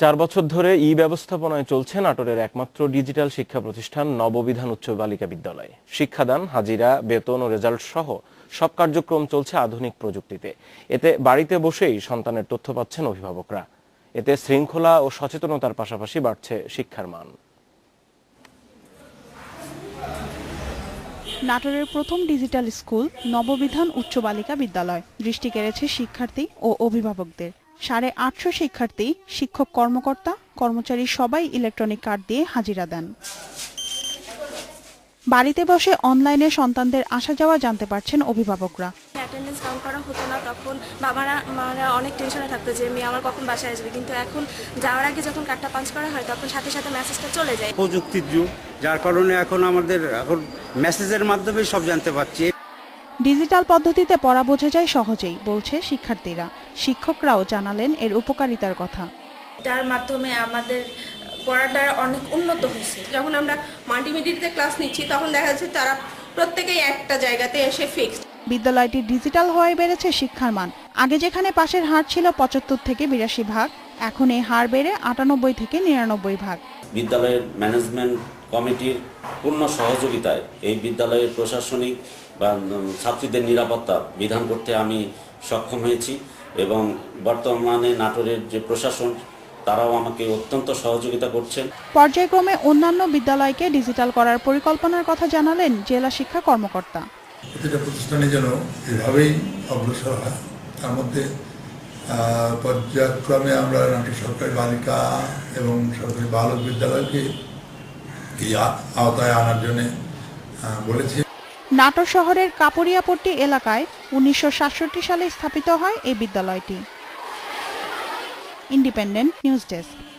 চার বছর ধরে ই ব্যবস্থাপনায় চলছে নাটোরের একমাত্র ডিজিটাল শিক্ষা প্রতিষ্ঠান নববিধান উচ্চ বালিকা বিদ্যালয়। শিক্ষাদান, হাজিরা, বেতন ও রেজাল্ট সহ সব কার্যক্রম চলছে আধুনিক প্রযুক্তিতে। এতে বাড়িতে বসেই সন্তানের তথ্য পাচ্ছেন অভিভাবকরা। এতে শৃঙ্খলা ও সচেতনতার পাশাপাশি বাড়ছে শিক্ষার মান। নাটোরের প্রথম ডিজিটাল স্কুল নববিধান উচ্চ বালিকা বিদ্যালয়। দৃষ্টি কেড়েছে শিক্ষার্থী ও অভিভাবকদের। সাড়ে আটশো শিক্ষার্থী শিক্ষক কর্মকর্তা কর্মচারী সবাই ইলেকট্রনিক কার্ড দিয়ে হাজিরা দেন। বাড়িতে বসে অনলাইনে সন্তানদের আসা যাওয়া জানতে পারছেন অভিভাবকরা। অ্যাটেন্ডেন্স কাউন্ট করা হতো না তখন বাবারা মারা অনেক টেনশনে থাকতো যে মেয়ে আমার কখন বাসায় আসবে? কিন্তু এখন যাওয়ার আগে যখন কার্ডটা পাঞ্চ করা হয় তখন সাথে সাথে মেসেজটা চলে যায়। প্রযুক্তির যুগ যার কারণে এখন আমাদের এখন মেসেজের মাধ্যমে সব জানতে পারছি। ডিজিটাল পদ্ধতিতে পড়া বোঝা যায় সহজেই বলছে শিক্ষার্থীরা। শিক্ষকরাও জানালেন এর উপকারিতার কথা। যার মাধ্যমে আমাদের পড়াটা অনেক উন্নত হয়েছে। যখন আমরা মাল্টিমিডিয়াতে ক্লাস নিচ্ছি তখন দেখা যাচ্ছে তারা প্রত্যেকেই একটা জায়গাতে এসে ফিক্সড বিদ্যালয়টি ডিজিটাল হওয়ায় বেড়েছে শিক্ষার মান। আগে যেখানে পাশের হার ছিল পঁচাত্তর থেকে বিরাশি ভাগ এখন এই হার বেড়ে আটানব্বই থেকে নিরানব্বই ভাগ। বিদ্যালয়ের ম্যানেজমেন্ট কমিটির পূর্ণ সহযোগিতায় এই বিদ্যালয়ের প্রশাসনিক বা ছাত্রীদের নিরাপত্তা বিধান করতে আমি সক্ষম হয়েছি এবং বর্তমানে নাটোরের যে প্রশাসন তারাও আমাকে অত্যন্ত সহযোগিতা করছেন। পর্যায়ক্রমে অন্যান্য বিদ্যালয়কে ডিজিটাল করার পরিকল্পনার কথা জানালেন জেলা শিক্ষা কর্মকর্তা। প্রতিটা প্রতিষ্ঠানে যেন এভাবেই অগ্রসর হয় তার মধ্যে পর্যায়ক্রমে আমরা নাটোর সরকারি বালিকা এবং সরকারি বালক বিদ্যালয়কে আওতায় আনার জন্য বলেছে। নাটোর শহরের কাপড়িয়াপট্টি এলাকায় উনিশশো সাতষট্টি সালে স্থাপিত হয় এই বিদ্যালয়টি। Independent news desk.